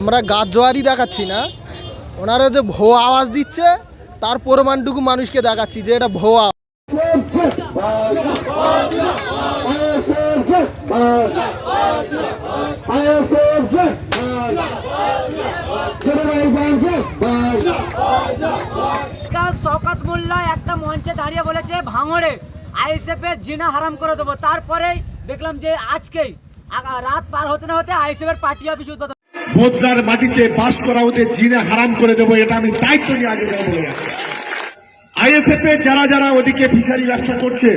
আমরা গাছ জোয়ারি দেখাচ্ছি না। ওনারা যে ভো আওয়াজ দিচ্ছে, তার প্রমাণটুকু মানুষকে দেখাচ্ছি যে এটা ভো শওকত মোল্লা একটা মঞ্চে দাঁড়িয়ে বলেছে, ভাঙড়ে আইএসএফ এর জিনা হারাম করে দেবো। তারপরেই দেখলাম যে আজকেই রাত পার হতে না হতে আইএসএফ এর পার্টি অফিস উদ্বোধন বোধরার মাটিতে বাস করা ওদের জিনে হারাম করে দেবো এটা আমি দায়িত্ব নিয়ে আগে যাব বলে যাচ্ছি। আইএসএফ এ যারা যারা ওদিকে ফিশারি ব্যবসা করছে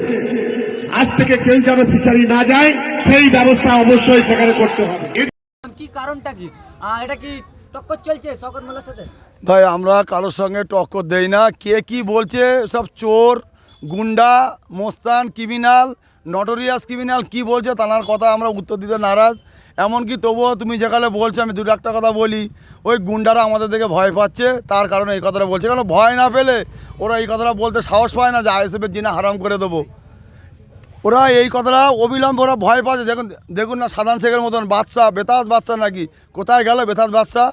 আজ থেকে কেউ যেন ফিশারি না যায় সেই ব্যবস্থা অবশ্যই সেখানে করতে হবে। কি কারণটা কি? এটা কি টক্কর চলছে মোল্লার সাথে? ভাই আমরা কারোর সঙ্গে টক্কর দেই না। কে কি বলছে? সব চোর গুন্ডা মোস্তান ক্রিমিনাল নটোরিয়াস ক্রিমিনাল কি বলছে তার কথা আমরা উত্তর দিতে নারাজ। এমনকি তবুও তুমি যেখানে বলছো, আমি দুটো একটা কথা বলি। ওই গুন্ডারা আমাদের দেখে ভয় পাচ্ছে, তার কারণে এই কথাটা বলছে। কারণ ভয় না পেলে ওরা এই কথাটা বলতে সাহস পায় না যে আইএসএফের জিনা হারাম করে দেবো। ওরা এই কথাটা অবিলম্বে ওরা ভয় পাচ্ছে। দেখুন দেখুন না, সাধারণ শেখের মতন বাচ্চা বেতাজ বাচ্চা নাকি? কোথায় গেল বেতাজ বাচ্চা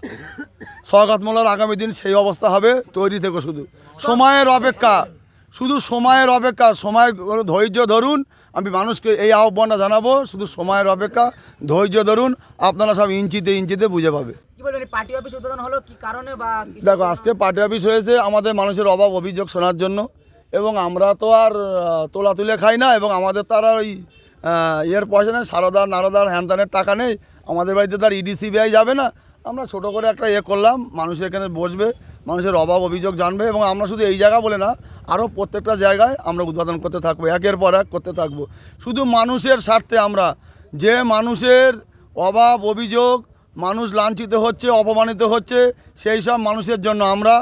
স্বগাত আগামী দিন সেই অবস্থা হবে তৈরি থেকে শুধু। সময়ের অপেক্ষা। শুধু সময়ের অপেক্ষা সময় ধৈর্য ধরুন। আমি মানুষকে এই আহ্বানটা জানাব শুধু সময়ের অপেক্ষা ধৈর্য ধরুন। আপনারা সব ইঞ্চিতে ইঞ্চিতে বুঝে পাবে। দেখো আজকে পার্টি অফিস হয়েছে আমাদের মানুষের অভাব অভিযোগ শোনার জন্য। এবং আমরা তো আর তোলা তুলে খাই না এবং আমাদের তো আর ওই ইয়ের পয়সা নেই সারদার নারদার হ্যানতানের টাকা নেই। আমাদের বাড়িতে তার ইডি সিবিআই যাবে না। আমরা ছোট করে একটা ইয়ে করলাম, মানুষ এখানে বসবে, মানুষের অভাব, অভিযোগ জানবে এবং আমরা শুধু এই জায়গা বলে না আরও প্রত্যেকটা জায়গায় আমরা উদ্বোধন করতে থাকব, একের পর এক করতে থাকব। শুধু মানুষের স্বার্থে আমরা, যে মানুষের অভাব, অভিযোগ, মানুষ লাঞ্ছিত হচ্ছে, অপমানিত হচ্ছে, সেই সব মানুষের জন্য আমরা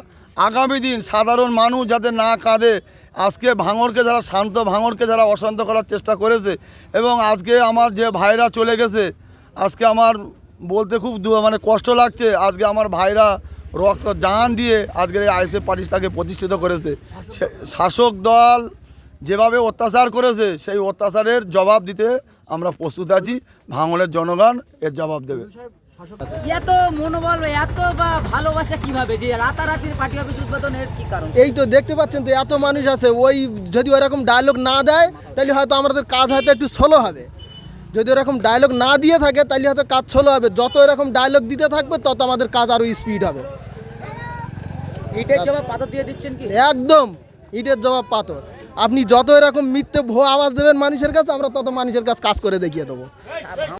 আগামী দিন সাধারণ মানুষ যাতে না কাঁদে, আজকে ভাঙরকে যারা শান্ত, ভাঙরকে যারা অশান্ত করার চেষ্টা করেছে এবং আজকে আমার যে ভাইরা চলে গেছে, আজকে আমার বলতে খুব মানে কষ্ট লাগছে। আজকে আমার ভাইরা রক্ত জান দিয়ে আজকের এই আইএসএফ পার্টিটাকে প্রতিষ্ঠিত করেছে। শাসক দল যেভাবে অত্যাচার করেছে সেই অত্যাচারের জবাব দিতে আমরা প্রস্তুত আছি। ভাঙনের জনগণ এর জবাব দেবে। এত মনোবল এত বা ভালোবাসা কীভাবে? যে রাতারাতির পার্টি অফিস উদ্বোধনের কি কারণ? এই তো দেখতে পাচ্ছেন তো এত মানুষ আছে। ওই যদি ওরকম ডায়লগ না দেয় তাহলে হয়তো আমাদের কাজ হয়তো একটু স্লো হবে। যদি এরকম ডায়লগ না দিয়ে থাকে তাহলে হয়তো কাজ ছলো হবে। যত এরকম ডায়লগ দিতে থাকবে তত আমাদের কাজ আরও স্পিড হবে। ইটের জবাব পাথর দিয়ে দিচ্ছেন কি? একদম ইটের জবাব পাথর। আপনি যত এরকম মিথ্যে ভো আওয়াজ দেবেন মানুষের কাছে আমরা তত মানুষের কাছে কাজ করে দেখিয়ে দেবো।